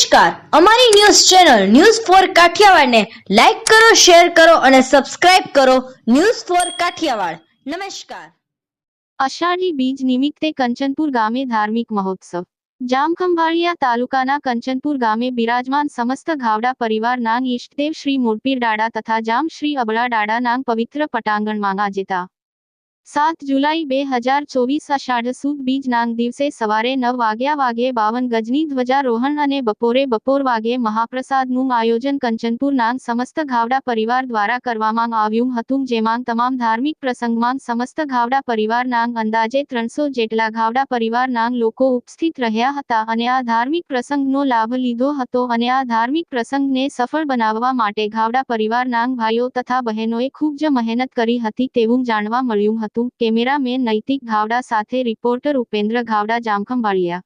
નમસ્કાર. અમારી news channel news four કાઠિયાવાડને લાઈક કરો, શેર કરો અને સબસ્ક્રાઇબ કરો ન્યૂઝ ફોર કાઠિયાવાડ. નમસ્કાર. અષાઢી બીજ નિમિત્તે કંચનપુર ગામે ધાર્મિક મહોત્સવ. જામખંભાળિયા તાલુકાના કંચનપુર ગામે બિરાજમાન સમસ્ત ગાવડા પરિવાર નાંગ ઈષ્ટદેવ શ્રી મોરપીર ડાડા તથા જામ શ્રી અબળા દાડા નાંગ પવિત્ર પટાંગણ માંગા આજેતા સાત જુલાઈ બે હજાર ચોવીસ અષાઢ સુદ બીજ નાંગ દિવસે સવારે નવ વાગ્યા વાગે બાવન ગજની ધ્વજારોહણ અને બપોરે બપોર વાગે મહાપ્રસાદનું આયોજન કંચનપુર નાંગ સમસ્ત ઘાવડા પરિવાર દ્વારા કરવામાં આવ્યું હતું, જેમાં તમામ ધાર્મિક પ્રસંગમાં સમસ્ત ગાવડા પરિવાર નાંગ અંદાજે ત્રણસો જેટલા ઘાવડા પરિવાર નાંગ લોકો ઉપસ્થિત રહ્યા હતા અને આ ધાર્મિક પ્રસંગનો લાભ લીધો હતો અને આ ધાર્મિક પ્રસંગને સફળ બનાવવા માટે ઘાવડા પરિવાર નાંગ ભાઈઓ તથા બહેનોએ ખૂબ જ મહેનત કરી હતી તેવું જાણવા મળ્યું હતું. કેમેરામેન નૈતિક ગાવડા સાથે રિપોર્ટર ઉપેન્દ્ર ગાવડા જામખંભાળિયા.